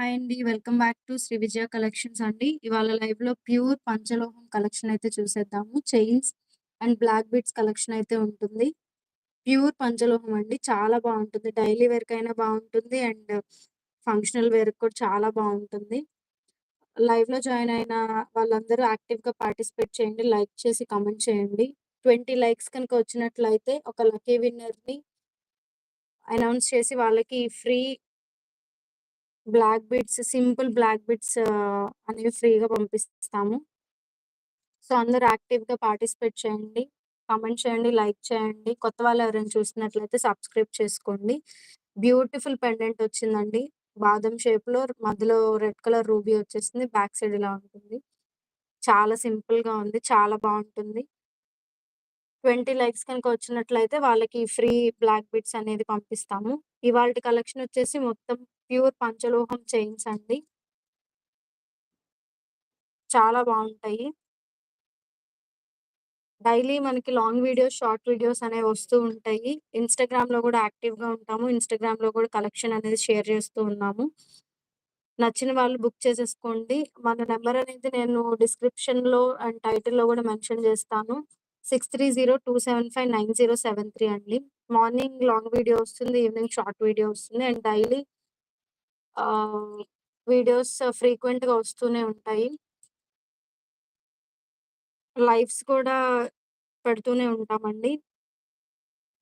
Hi అండి. Welcome back to Shri Vijaya collections అండి. ఇవాళ లైవ్‌లో ప్యూర్ పంచలోహం కలెక్షన్ అయితే చూసేద్దాము. Chains and black beads collection అయితే ఉంటుంది. ప్యూర్ పంచలోహం అండి. చాలా బాగుంటుంది డైలీ వేర్క్ అయినా బాగుంటుంది అండ్ ఫంక్షనల్ వేర్ కూడా చాలా బాగుంటుంది లైవ్లో జాయిన్ అయిన వాళ్ళందరూ యాక్టివ్గా పార్టిసిపేట్ చేయండి. లైక్ చేసి కామెంట్ చేయండి. 20 లైక్స్ కనుక వచ్చినట్లయితే ఒక లక్కీ విన్నర్‌ని అనౌన్స్ చేసి వాళ్ళకి free black beads simple black beads అనేవి ఫ్రీగా పంపిస్తాము. సో, అందరూ యాక్టివ్‌గా పార్టిసిపేట్ చేయండి. కామెంట్ చేయండి, లైక్ చేయండి. కొత్త వాళ్ళు ఎవరైనా చూసినట్లయితే సబ్స్క్రైబ్ చేసుకోండి. బ్యూటిఫుల్ పెండెంట్ వచ్చిందండి. బాదం షేప్‌లో మధ్యలో రెడ్ కలర్ రూబీ వచ్చేసింది. బ్యాక్ సైడ్ ఇలా ఉంటుంది. చాలా సింపుల్‌గా ఉంది. చాలా బాగుంటుంది ట్వంటీ లైక్స్ కనుక వచ్చినట్లయితే వాళ్ళకి ఫ్రీ బ్లాక్ బిట్స్ అనేది పంపిస్తాము. ఇవాళ కలెక్షన్ వచ్చేసి మొత్తం ప్యూర్ పంచలోహం చైన్స్ అండి. చాలా బాగుంటాయి డైలీ మనకి లాంగ్ వీడియోస్, షార్ట్ వీడియోస్ అనేవి వస్తూ ఉంటాయి. ఇన్‌స్టాగ్రామ్‌లో కూడా యాక్టివ్‌గా ఉంటాము. ఇన్‌స్టాగ్రామ్‌లో కూడా కలెక్షన్ అనేది షేర్ చేస్తూ ఉన్నాము. నచ్చిన వాళ్ళు బుక్ చేసేసుకోండి. మన నెంబర్ అనేది నేను డిస్క్రిప్షన్‌లో అండ్ టైటిల్‌లో కూడా మెన్షన్ చేస్తాను. 6302759073 అండి. మార్నింగ్ లాంగ్ వీడియో వస్తుంది. ఈవినింగ్ షార్ట్ వీడియో వస్తుంది. అండ్ డైలీ వీడియోస్ వీడియోస్ ఫ్రీక్వెంట్‌గా వస్తూనే ఉంటాయి. లైవ్స్ కూడా పెడుతూనే ఉంటామండి.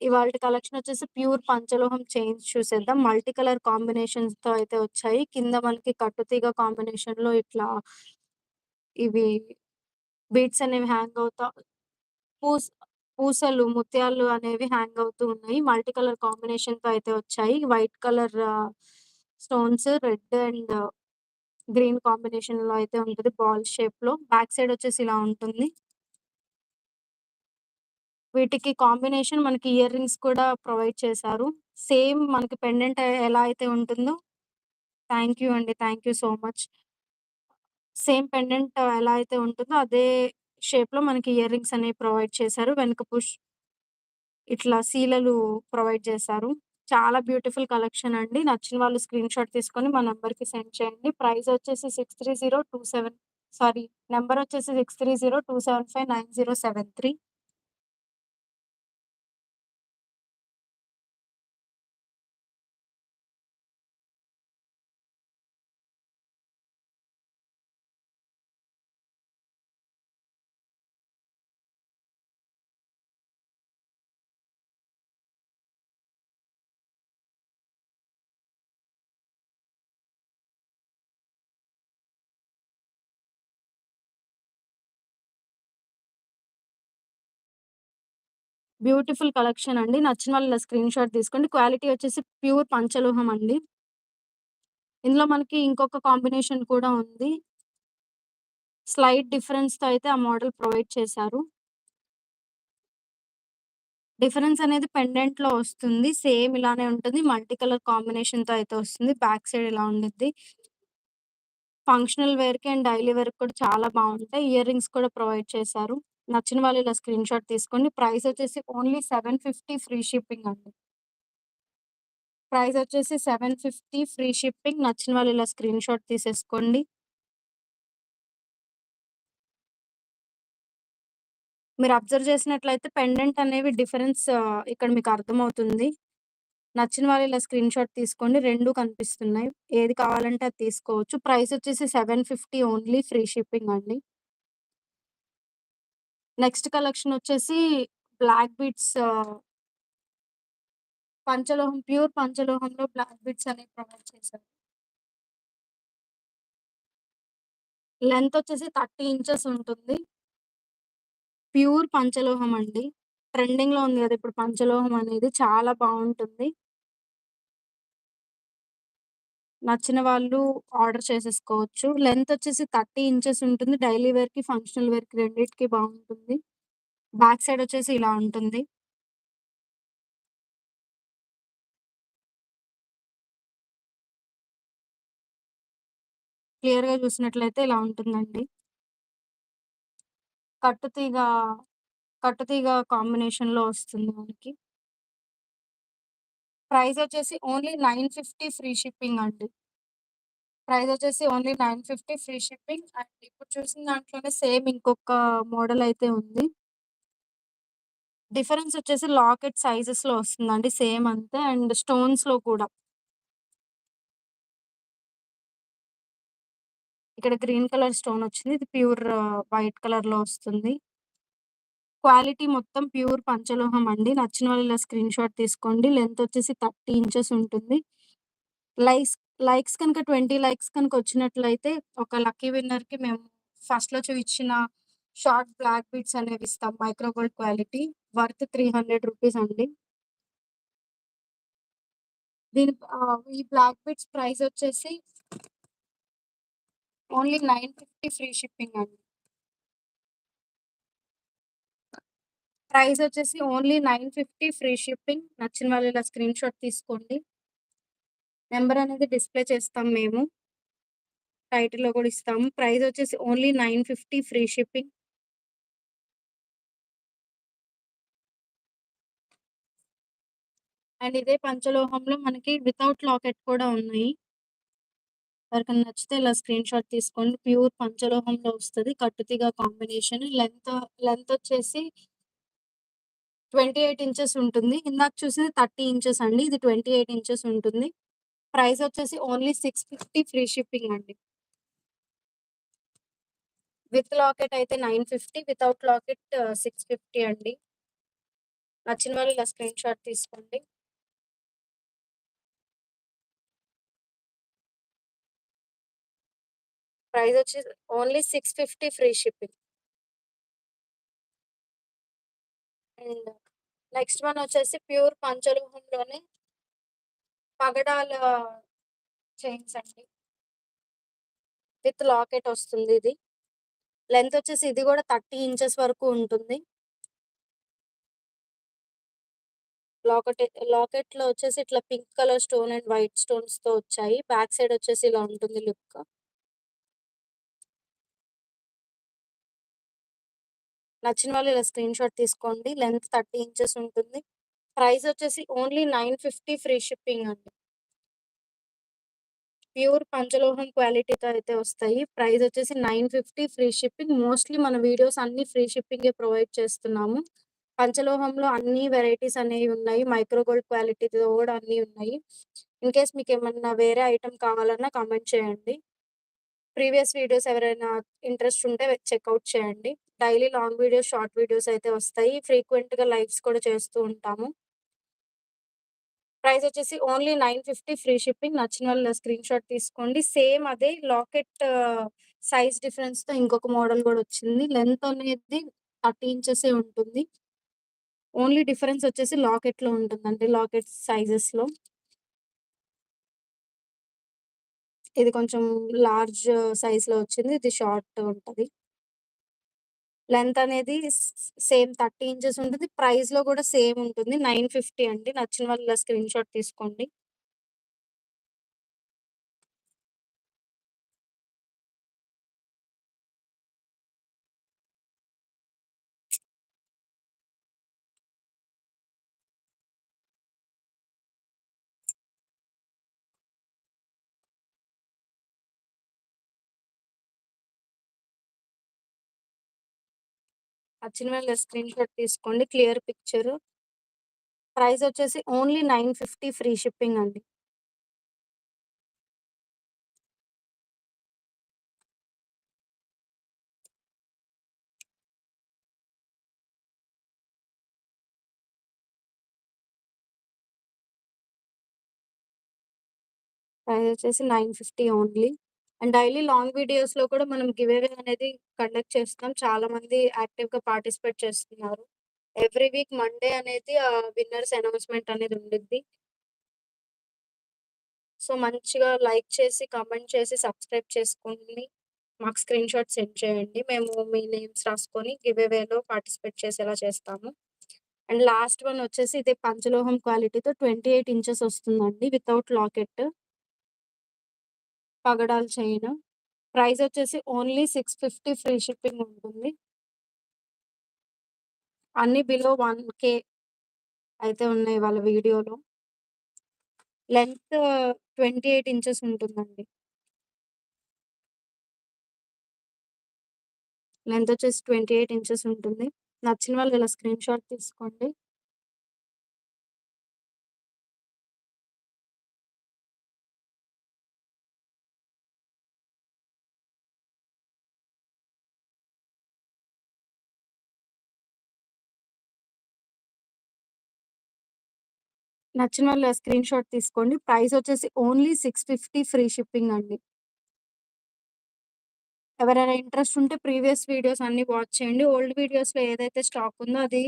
ఇవాల్టి కలెక్షన్ వచ్చేసి ప్యూర్ పంచలోహం చైన్స్ చూసేద్దాం. మల్టీ కలర్ కాంబినేషన్స్‌తో అయితే వచ్చాయి. కింద మనకి కట్టుతీగ కాంబినేషన్‌లో ఇట్లా ఇవి బీట్స్ అనేవి హ్యాంగ్ అవుతా పూస్ పూసలు, ముత్యాలు అనేవి హ్యాంగ్ అవుతూ ఉన్నాయి. మల్టీ కలర్ కాంబినేషన్‌తో అయితే వచ్చాయి. White colour stones, red and green కాంబినేషన్లో అయితే ఉంటది. బాల్ షేప్లో బ్యాక్ సైడ్ వచ్చేసి ఇలా ఉంటుంది. వీటికి కాంబినేషన్ మనకి ఇయర్ రింగ్స్ కూడా ప్రొవైడ్ చేశారు. సేమ్ మనకి పెండెంట్ ఎలా అయితే ఉంటుందో థ్యాంక్ యూ అండి. Thank you so much. Same pendant ఎలా అయితే ఉంటుందో అదే షేప్లో మనకి ఇయర్ రింగ్స్ అనేవి ప్రొవైడ్ చేశారు. వెనక పుష్ ఇట్లా సీలలు ప్రొవైడ్ చేశారు. చాలా బ్యూటిఫుల్ కలెక్షన్ అండి. నచ్చిన వాళ్ళు స్క్రీన్ షాట్ తీసుకొని మా నెంబర్కి సెండ్ చేయండి. ప్రైస్ వచ్చేసి six three zero two seven sorry number వచ్చేసి six three zero two seven five nine zero seven three. Beautiful collection అండి. నచ్చిన వాళ్ళు ఇలా స్క్రీన్‌షాట్ తీసుకోండి. క్వాలిటీ వచ్చేసి ప్యూర్ పంచలోహం అండి. ఇందులో మనకి ఇంకొక కాంబినేషన్ కూడా ఉంది. స్లైట్ డిఫరెన్స్‌తో అయితే ఆ మోడల్ ప్రొవైడ్ చేశారు. డిఫరెన్స్ అనేది పెండెంట్‌లో వస్తుంది. సేమ్ ఇలానే ఉంటుంది. మల్టీ కలర్ కాంబినేషన్‌తో అయితే వస్తుంది. బ్యాక్ సైడ్ ఇలా ఉండిద్ది. ఫంక్షనల్ వేర్‌కి అండ్ డైలీ వేర్‌కి కూడా చాలా బాగుంటాయి ఇయర్ రింగ్స్ కూడా ప్రొవైడ్ చేశారు. నచ్చిన వాళ్ళు ఇలా స్క్రీన్ షాట్ తీసుకోండి. ప్రైస్ వచ్చేసి ఓన్లీ 750 ఫ్రీ షిప్పింగ్ అండి. ప్రైస్ వచ్చేసి 750 ఫ్రీ షిప్పింగ్. నచ్చిన వాళ్ళు ఇలా స్క్రీన్‌షాట్ తీసేసుకోండి. మీరు అబ్జర్వ్ చేసినట్లయితే పెండెంట్ అనేవి డిఫరెన్స్ ఇక్కడ మీకు అర్థమవుతుంది. నచ్చిన వాళ్ళు ఇలా స్క్రీన్‌షాట్ తీసుకోండి. రెండు కనిపిస్తున్నాయి. ఏది కావాలంటే అది తీసుకోవచ్చు. ప్రైస్ వచ్చేసి 750 ఓన్లీ ఫ్రీ షిప్పింగ్ అండి. నెక్స్ట్ కలెక్షన్ వచ్చేసి బ్లాక్ బీట్స్ పంచలోహం ప్యూర్ పంచలోహంలో బ్లాక్ బీట్స్ అనేవి ప్రొవైడ్ చేశారు. లెంత్ వచ్చేసి 30 ఇంచెస్ ఉంటుంది. ప్యూర్ పంచలోహం అండి. ట్రెండింగ్‌లో ఉంది కదా! ఇప్పుడు పంచలోహం అనేది చాలా బాగుంటుంది నచ్చిన వాళ్ళు ఆర్డర్ చేసేసుకోవచ్చు. లెంత్ వచ్చేసి 30 ఇంచెస్ ఉంటుంది. డైలీ వేర్‌కి, ఫంక్షనల్ వేర్‌కి రెండిటికి బావుంటుంది. బ్యాక్ సైడ్ వచ్చేసి ఇలా ఉంటుంది. క్లియర్‌గా చూసినట్లయితే ఇలా ఉంటుందండి. కట్టుతీగ, కట్టుతీగ కాంబినేషన్‌లో వస్తుంది మనకి. ప్రైస్ వచ్చేసి ఓన్లీ 950 ఫ్రీ షిప్పింగ్ అండి. ప్రైస్ వచ్చేసి ఓన్లీ 950 ఫ్రీ షిప్పింగ్. అండ్ ఇప్పుడు చూసిన దాంట్లోనే సేమ్ ఇంకొక మోడల్ అయితే ఉంది. డిఫరెన్స్ వచ్చేసి లాకెట్ సైజెస్‌లో వస్తుందండి. సేమ్ అంతే అండ్ స్టోన్స్‌లో కూడా. ఇక్కడ గ్రీన్ కలర్ స్టోన్ వచ్చింది. ఇది ప్యూర్ వైట్ కలర్‌లో వస్తుంది. క్వాలిటీ మొత్తం ప్యూర్ పంచలోహం అండి. నచ్చిన వాళ్ళు ఇలా స్క్రీన్ షాట్ తీసుకోండి. లెంత్ వచ్చేసి 30 ఇంచెస్ ఉంటుంది. లైక్స్ లైక్స్ కనుక 20 లైక్స్ కనుక వచ్చినట్లయితే ఒక లక్కీ విన్నర్‌కి మేము ఫస్ట్‌లో చూపించిన షార్ట్ బ్లాక్ బీట్స్ అనేవి ఇస్తాం. Micro gold quality worth 300 rupees అండి. దీని ఈ బ్లాక్ బీట్స్ ప్రైస్ వచ్చేసి ఓన్లీ 950 ఫ్రీ షిప్పింగ్ అండి. ప్రైస్ వచ్చేసి ఓన్లీ 950 ఫ్రీ షిప్పింగ్. నచ్చిన వాళ్ళు ఇలా స్క్రీన్ షాట్ తీసుకోండి. నెంబర్ అనేది డిస్‌ప్లే చేస్తాం మేము. టైటిల్‌లో కూడా ఇస్తాము. ప్రైస్ వచ్చేసి ఓన్లీ 950 ఫ్రీ షిప్పింగ్. అండ్ ఇదే పంచలోహంలో మనకి వితౌట్ లాకెట్ కూడా ఉన్నాయి. ఎవరికైనా నచ్చితే ఇలా స్క్రీన్ షాట్ తీసుకోండి. ప్యూర్ పంచలోహంలో వస్తుంది కట్టుతిగా కాంబినేషన్ లెంత్ లెంత్ వచ్చేసి 28 ఇంచెస్ ఉంటుంది. ఇందాక చూసింది 30 ఇంచెస్ అండి. ఇది 28 ఇంచెస్ ఉంటుంది. ప్రైస్ వచ్చేసి ఓన్లీ 650 ఫ్రీ షిప్పింగ్ అండి. విత్ లాకెట్ అయితే 950 వితౌట్ లాకెట్ 650 అండి. నచ్చిన వాళ్ళు ఇలా స్క్రీన్ షాట్ తీసుకోండి. ప్రైస్ వచ్చేసి only 650 free shipping. And next one వచ్చేసి ప్యూర్ పంచలోహంలోనే పగడాల చైన్స్ అండి. విత్ లాకెట్ వస్తుంది ఇది. లెంత్ వచ్చేసి ఇది కూడా 30 ఇంచెస్ వరకు ఉంటుంది. లాకెట్ లాకెట్‌లో వచ్చేసి ఇట్లా pink colour stone and white స్టోన్స్‌తో వచ్చాయి. బ్యాక్ సైడ్ వచ్చేసి ఇలా ఉంటుంది లుక్. నచ్చిన వాళ్ళు ఇలా స్క్రీన్ షాట్ తీసుకోండి. లెంత్ 30 ఇంచెస్ ఉంటుంది. ప్రైస్ వచ్చేసి ఓన్లీ 950 ఫ్రీ షిప్పింగ్ అండి. ప్యూర్ పంచలోహం క్వాలిటీతో అయితే వస్తాయి. ప్రైస్ వచ్చేసి 950 ఫ్రీ షిప్పింగ్. మోస్ట్‌లీ మన వీడియోస్ అన్ని ఫ్రీ షిప్పింగే ప్రొవైడ్ చేస్తున్నాము. పంచలోహంలో అన్ని వెరైటీస్ అనేవి ఉన్నాయి. మైక్రో గోల్డ్ క్వాలిటీతో కూడా అన్నీ ఉన్నాయి. ఇన్ కేస్ మీకు ఏమన్నా వేరే ఐటెం కావాలన్నా కామెంట్ చేయండి. ప్రీవియస్ వీడియోస్ ఎవరైనా ఇంట్రెస్ట్ ఉంటే చెక్అవుట్ చేయండి. Daily long videos, short videos అయితే వస్తాయి. ఫ్రీక్వెంట్‌గా లైవ్స్ కూడా చేస్తూ ఉంటాము. ప్రైస్ వచ్చేసి ఓన్లీ 950 ఫ్రీ షిప్పింగ్. నచ్చిన వాళ్ళు స్క్రీన్ షాట్ తీసుకోండి. సేమ్ అదే లాకెట్ సైజ్ డిఫరెన్స్‌తో ఇంకొక మోడల్ కూడా వచ్చింది. లెంత్ అనేది 30 ఇంచెసే ఉంటుంది. ఓన్లీ డిఫరెన్స్ వచ్చేసి లాకెట్‌లో ఉంటుందండి. లాకెట్ సైజెస్‌లో. ఇది కొంచెం లార్జ్ సైజ్‌లో వచ్చింది. ఇది షార్ట్ ఉంటది. లెంత్ అనేది సేమ్ 30 ఇంచెస్ ఉంటుంది. ప్రైస్‌లో కూడా సేమ్ ఉంటుంది. 950 అండి. నచ్చిన వాళ్ళు ఇలా స్క్రీన్ షాట్ తీసుకోండి. నచ్చిన వాళ్ళు స్క్రీన్ షాట్ తీసుకోండి. Clear picture. ప్రైస్ వచ్చేసి ఓన్లీ 950 ఫ్రీ షిప్పింగ్ అండి. ప్రైస్ వచ్చేసి 950 ఓన్లీ. అండ్ డైలీ లాంగ్ వీడియోస్‌లో కూడా మనం గివ్ అవే అనేది కండక్ట్ చేస్తున్నాం. చాలా మంది యాక్టివ్‌గా పార్టిసిపేట్ చేస్తున్నారు. ఎవ్రీ వీక్ మండే అనేది విన్నర్స్ అనౌన్స్‌మెంట్ అనేది ఉండిద్ది. సో, మంచిగా లైక్ చేసి, కామెంట్ చేసి, సబ్స్క్రైబ్ చేసుకొని మాకు స్క్రీన్ షాట్ సెండ్ చేయండి. మేము మీ నేమ్స్ రాసుకొని గివ్ అవేలో పార్టిసిపేట్ చేసేలా చేస్తాము. అండ్ లాస్ట్ వన్ వచ్చేసి ఇది పంచలోహం క్వాలిటీతో 28 ఇంచెస్ వస్తుందండి. Without locket. పగడాలు చైన్ ప్రైస్ వచ్చేసి only six fifty free shipping ఉంటుంది. అన్ని బిలో వన్ కే అయితే ఉన్నాయి వాళ్ళ వీడియోలో. లెంత్ ట్వంటీ ఎయిట్ ఇంచెస్ ఉంటుందండి. లెంత్ వచ్చేసి ట్వంటీ ఎయిట్ ఇంచెస్ ఉంటుంది. నచ్చిన వాళ్ళు ఇలా స్క్రీన్ షాట్ తీసుకోండి. నచ్చిన వాళ్ళు స్క్రీన్ షాట్ తీసుకోండి. ప్రైస్ వచ్చేసి ఓన్లీ 650 ఫ్రీ షిప్పింగ్ అండి. ఎవరైనా ఇంట్రెస్ట్ ఉంటే ప్రీవియస్ వీడియోస్ అన్ని వాచ్ చేయండి. ఓల్డ్ వీడియోస్‌లో ఏదైతే స్టాక్ ఉందో అది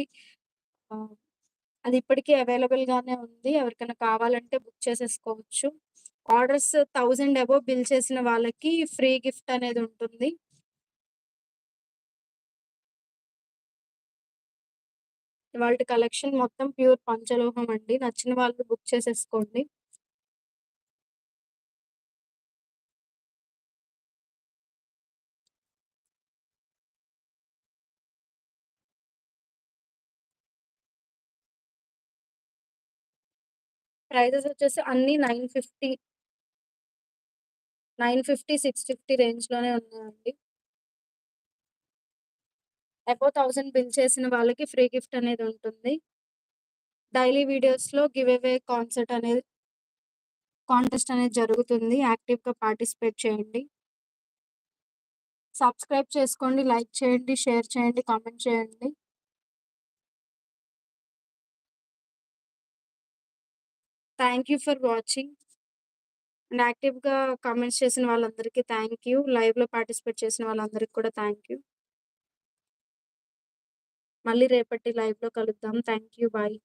అది ఇప్పటికి అవైలబుల్‌గానే ఉంది. ఎవరికైనా కావాలంటే బుక్ చేసేసుకోవచ్చు. ఆర్డర్స్ థౌజండ్ అబోవ్ బిల్ చేసిన వాళ్ళకి ఫ్రీ గిఫ్ట్ అనేది ఉంటుంది. వాళ్ళ కలెక్షన్ మొత్తం ప్యూర్ పంచలోహం అండి. నచ్చిన వాళ్ళు బుక్ చేసేసుకోండి. ప్రైజెస్ వచ్చేసి అన్ని nine fifty nine fifty six fifty రేంజ్‌లోనే ఉన్నాయండి. అబోవ్ 1000 బిల్ చేసిన వాళ్ళకి ఫ్రీ గిఫ్ట్ అనేది ఉంటుంది. డైలీ వీడియోస్‌లో గివ్ అవే కాన్సెర్ట్ అనేది కాంటెస్ట్ అనేది జరుగుతుంది. యాక్టివ్‌గా పార్టిసిపేట్ చేయండి. సబ్స్క్రైబ్ చేసుకోండి. లైక్ చేయండి. షేర్ చేయండి. కామెంట్ చేయండి. Thank you for watching. And యాక్టివ్‌గా కామెంట్స్ చేసిన వాళ్ళందరికీ థ్యాంక్ యూ. లైవ్‌లో పార్టిసిపేట్ చేసిన వాళ్ళందరికీ కూడా థ్యాంక్ యూ. మళ్ళీ రేపటి లైవ్‌లో కలుద్దాం. Thank you. బాయ్.